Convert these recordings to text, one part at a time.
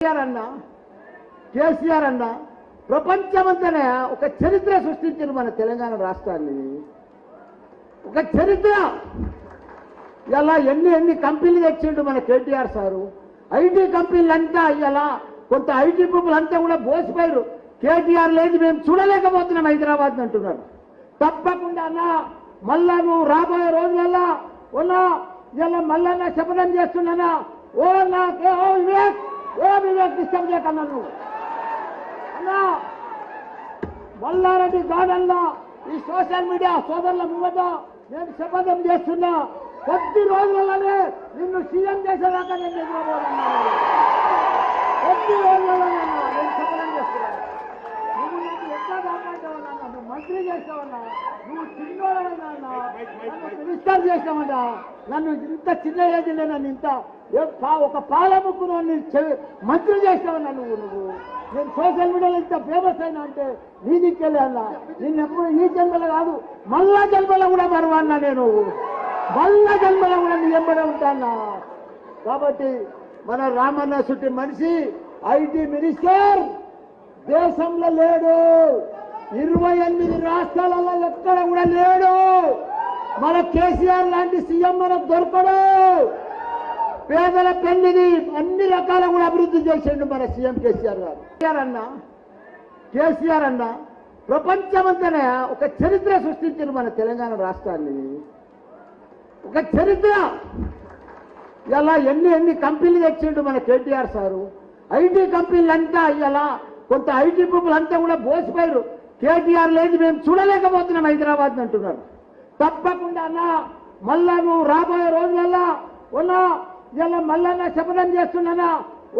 కేసీఆర్ అన్న కేసీఆర్ అన్న ప్రపంచమంతనే ఒక చరిత్ర సృష్టించారు మన తెలంగాణ రాష్ట్రాన్ని. ఒక చరిత్ర. ఇలా ఎన్ని ఎన్ని కంపెనీలు తెచ్చిండు మన కేటీఆర్ సారు. ఐటీ కంపెనీలు అంతా ఇలా కొంత ఐటీ పీపుల్ అంతా కూడా బోసిపోయారు కేటీఆర్ లేదు మేము చూడలేకపోతున్నాం హైదరాబాద్ అంటున్నారు. తప్పకుండా అన్న మళ్ళా నువ్వు రాబోయే రోజులల్లా ఉన్నా ఇలా మళ్ళా శపథం చేస్తున్నానా ఓ నా ఓ వివేక్! ఓ వివేక్ డిస్టర్బ్ చేయకన్నా నువ్వు అన్నా మల్లారెడ్డి గార్డెన్లో ఈ సోషల్ మీడియా సోదరుల ముంగట నేను శపథం చేస్తున్నా. కొద్ది రోజులలోనే నిన్ను సీఎం చేసేదాకా నేను ఎదురబోతున్నాను కొద్ది రోజులలోనే నేను శపథం చేస్తున్నాను. ఎట్లా నన్ను మంత్రి చేస్తావన్నా నువ్వు చిన్నోడవన్నా నన్ను. మినిస్టర్ చేస్తావన్నా నన్ను ఇంత చిన్న ఏజ్లో నన్ను ఇంత ఒక పాలముక్కు నన్ను చె- మంత్రి చేస్తావన్నా నువ్వు నువ్వు. నేను సోషల్ మీడియాలో ఇంత ఫేమస్ అయినా అంటే నీ దిక్కెళ్ళే అన్నా. నిన్ను ఎప్పుడు ఈ జన్మలో కాదు మళ్ళా జన్మలో కూడా మరవన్నా నేను. మళ్ళా జన్మలో కూడా నీ ఎంబడే ఉంటానా కాబట్టి మన రామన్న చుట్టి మనిషి ఐటీ మినిస్టర్ దేశంలో లేడు. ఇరవై ఎనిమిది రాష్ట్రాలలో ఎక్కడ కూడా లేడు. మన కేసీఆర్ లాంటి సీఎం మనకు దొరకడు. పేదల పెళ్ళిని అన్ని రకాల కూడా అభివృద్ధి చేసిండు మన సీఎం కేసీఆర్ గారు. కేసీఆర్ అన్న కేసీఆర్ అన్న ప్రపంచమంతనే ఒక చరిత్ర సృష్టించిన మన తెలంగాణ రాష్ట్రాన్ని. ఒక చరిత్ర. ఇలా ఎన్ని ఎన్ని కంపెనీలు తెచ్చిండు మన కేటీఆర్ సారు. ఐటీ కంపెనీలు అంతా ఇలా కొంత ఐటీ పీపుల్ అంతా కూడా బోసిపోయారు. కేటీఆర్ లేదు మేము చూడలేకపోతున్నాం హైదరాబాద్ అంటున్నారు. తప్పకుండా అన్న మళ్ళా నువ్వు రాబోయే రోజులల్లా ఉన్నా ఇలా మళ్ళా శపథం చేస్తున్నానా?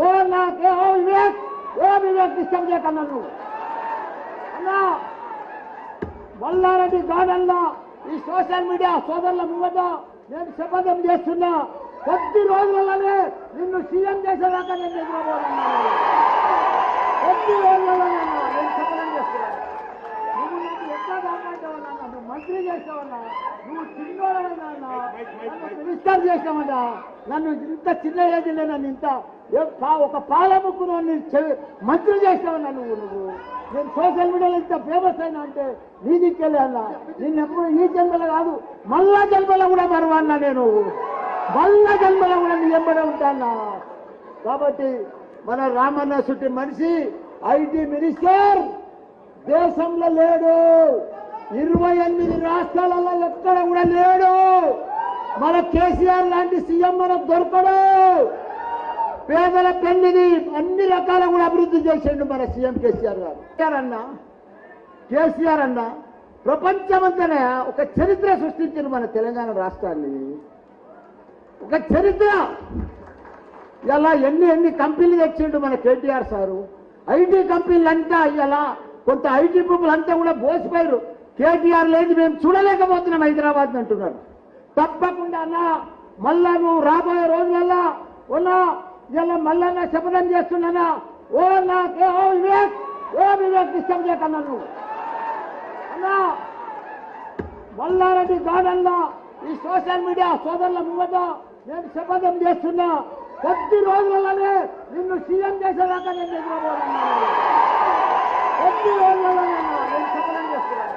ఓ నాకే ఓ వివేక్ ఓ వివేక్ డిస్టర్బ్ చేయకన్నా నువ్వు. అన్నా మల్లారెడ్డి గార్డెన్లో ఈ సోషల్ మీడియా సోదరుల ముంగట నేను శపథం చేస్తున్నా. కొద్ది రోజులలోనే నిన్ను సీఎం చేసేదాకా నేను ఎదురబోతున్నాను కొద్ది రోజులలోనే నేను శపథం చేస్తున్నాను నువ్వు నన్ను ఎట్లా కాపాడతావన్నా నువ్వు మంత్రి చేసావన్నా నువ్వు చిన్నోడవన్నా నన్ను మినిస్టర్ చేస్తావన్నా నన్ను ఇంత చిన్న ఏజ్లో నన్ను ఇంత ఒక పాలముక్కు మంత్రి చేసావన్నా నువ్వు నువ్వు నేను సోషల్ మీడియాలో ఇంత ఫేమస్ అయినా అంటే నీ దిక్కెళ్ళే అన్నా నిన్ను ఎప్పుడు ఈ జన్మలో కాదు మళ్ళా జన్మలో కూడా మరవన్నా నేను? మళ్ళా జన్మలో కూడా నీ ఎంబడే ఉంటానా? కాబట్టి మన రామన్న చుట్టి మనిషి ఐటీ మినిస్టర్ దేశంలో లేడు. ఇరవై ఎనిమిది రాష్ట్రాలలో ఎక్కడ కూడా లేడు. మన కేసీఆర్ లాంటి సీఎం మనకు దొరకడు. పేదల పెళ్ళిని అన్ని రకాల కూడా అభివృద్ధి చేసిండు మన సీఎం కేసీఆర్ గారు. కేసీఆర్ అన్న కేసీఆర్ అన్న ప్రపంచమంతనే ఒక చరిత్ర సృష్టించిన మన తెలంగాణ రాష్ట్రాన్ని. ఒక చరిత్ర. ఇలా ఎన్ని ఎన్ని కంపెనీలు తెచ్చిండు మన కేటీఆర్ సారు? ఐటీ కంపెనీలు అంతా ఇలా కొంత ఐటీ పీపుల్ అంతా కూడా బోసిపోయారు కేటీఆర్ లేదు మేము చూడలేకపోతున్నాం హైదరాబాద్ అంటున్నారు. తప్పకుండా అన్న మళ్ళా నువ్వు రాబోయే రోజులలో ఉన్నా ఇలా మళ్ళా శపథం చేస్తున్నానా ఓ నాకే ఓ వివేక్ ఓ వివేక్ డిస్టర్బ్ చేయకన్నా నువ్వు. అన్నా మల్లారెడ్డి గార్డెన్లో ఈ సోషల్ మీడియా సోదరుల ముందు నేను శపథం చేస్తున్నా. కొద్ది రోజులలోనే నిన్ను సీఎం చేసేదాకా నేను నిద్రపోతున్నాను కొద్ది రోజులలోనే నేను శపథం చేస్తున్నాను.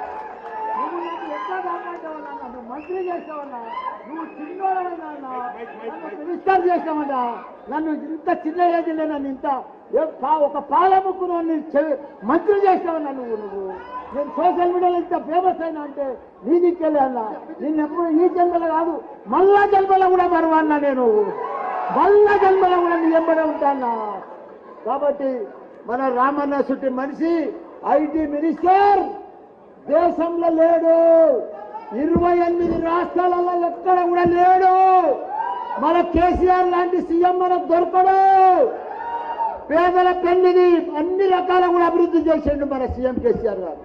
నువ్వు నాకు ఎట్లా కాపాడతావన్నా నన్ను మంత్రి చేసావన్నా నువ్వు చిన్నోడవన్నా నన్ను మినిస్టర్ చేస్తావన్నా నన్ను ఇంత చిన్న ఏజ్లో నన్ను ఇంత ఒక పాలముక్కు నన్ను మంత్రి చేసావన్నా నువ్వు నువ్వు? నేను సోషల్ మీడియాలో ఇంత ఫేమస్ అయినా అంటే నీ దిక్కెళ్ళే అన్నా నిన్ను ఎప్పుడు ఈ జన్మలో కాదు మళ్ళా జన్మలో కూడా మరవన్నా నేను? మళ్ళా జన్మలో కూడా నీ ఎంబడే ఉంటానా? కాబట్టి మన రామన్న చుట్టి మనిషి ఐటీ మినిస్టర్ దేశంలో లేడు. ఇరవై ఎనిమిది రాష్ట్రాలలో ఎక్కడ కూడా లేడు. మన కేసీఆర్ లాంటి సీఎం మనకు దొరకడు. పేదల పెళ్ళిని అన్ని రకాల కూడా అభివృద్ధి చేసిండు మన సీఎం కేసీఆర్ గారు.